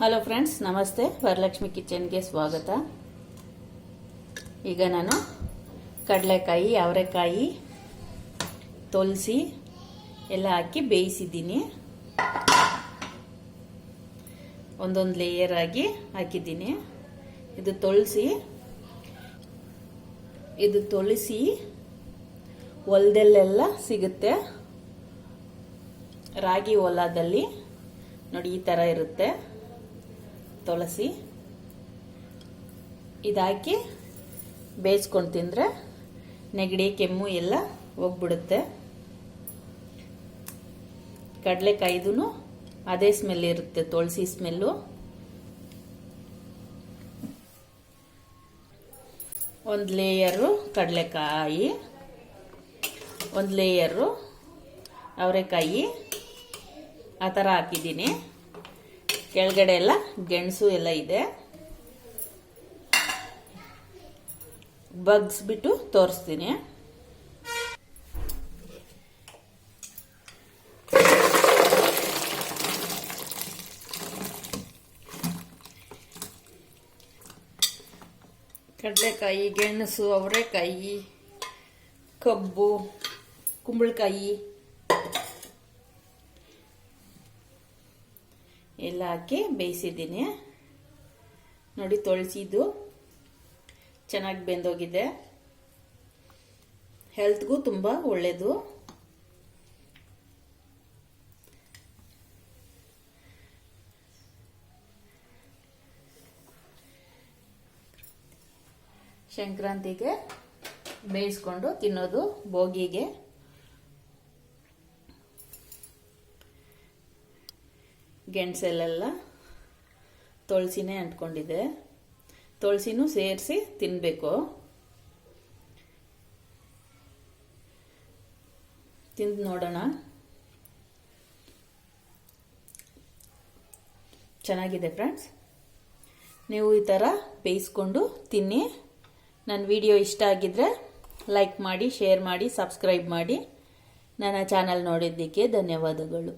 Hello friends ನಮಸ್ತೆ. ವರಲಕ್ಷ್ಮಿ ಕಿಚನ್ಗೆ ಸ್ವಾಗತ. ಈಗ ನಾನು ಕಡಲೆಕಾಯಿ, ಅವರೆಕಾಯಿ ತುಳಸಿ ಎಲ್ಲ ಹಾಕಿ ಬೇಯಿಸಿದ್ದೀನಿ. ಒಂದೊಂದು ಲೇಯರ್ ಆಗಿ ಹಾಕಿದ್ದೀನಿ. ಇದು ತುಳಸಿ ಇದು ತುಳಸಿ ಹೊಲದಲ್ಲೆಲ್ಲ ಸಿಗುತ್ತೆ. ರಾಗಿ ಹೊಲದಲ್ಲಿ ನೋಡಿ ಈ ಥರ ಇರುತ್ತೆ. ತುಳಸಿ ಇದಾಕಿ ಬೇಯಿಸ್ಕೊಂಡು ತಿಂದರೆ ನೆಗಡಿ, ಕೆಮ್ಮು ಎಲ್ಲ ಹೋಗ್ಬಿಡುತ್ತೆ. ಕಡಲೆಕಾಯ್ದು ಅದೇ ಸ್ಮೆಲ್ ಇರುತ್ತೆ, ತುಳಸಿ ಸ್ಮೆಲ್ಲು ಒಂದು ಲೇಯರು ಕಡಲೆಕಾಯಿ, ಒಂದು ಲೇಯರು ಅವರೆಕಾಯಿ. ಆ ಥರ ಹಾಕಿದ್ದೀನಿ. ಕೆಳಗಡೆ ಎಲ್ಲ ಗೆಣಸು ಎಲ್ಲ ಇದೆ. ಬಗ್ಸ್ಬಿಟ್ಟು ತೋರಿಸ್ತೀನಿ. ಕಡಲೆಕಾಯಿ ಗೆಣಸು ಅವರೆಕಾಯಿ ಕಬ್ಬು ಕುಂಬಳಕಾಯಿ. ಎಲ್ಲ ಹಾಕಿ ಬೇಯಿಸಿದ್ದೀನಿ. ನೋಡಿ ತೊಳಸಿದ್ದು. ಚೆನ್ನಾಗಿ ಬೆಂದೋಗಿದೆ. ಹೆಲ್ತ್ಗೂ ತುಂಬ ಒಳ್ಳೆಯದು ಸಂಕ್ರಾಂತಿಗೆ ಬೇಯಿಸ್ಕೊಂಡು ತಿನ್ನೋದು ಬೋಗಿಗೆ ಗೆಣಸಲ್ಲೆಲ್ಲ ತುಳಸಿನೇ ಅಂಟ್ಕೊಂಡಿದೆ ತುಳಸಿನೂ ಸೇರಿಸಿ ತಿನ್ನಬೇಕು ತಿಂದು ನೋಡೋಣ. ಚೆನ್ನಾಗಿದೆ ಫ್ರೆಂಡ್ಸ್ ನೀವು ಈ ಥರ ಬೇಯಿಸ್ಕೊಂಡು ತಿನ್ನಿ. ನನ್ನ ವಿಡಿಯೋ ಇಷ್ಟ ಆಗಿದ್ದರೆ ಲೈಕ್ ಮಾಡಿ ಶೇರ್ ಮಾಡಿ ಸಬ್ಸ್ಕ್ರೈಬ್ ಮಾಡಿ. ನನ್ನ ಚಾನಲ್ ನೋಡಿದ್ದಕ್ಕೆ ಧನ್ಯವಾದಗಳು.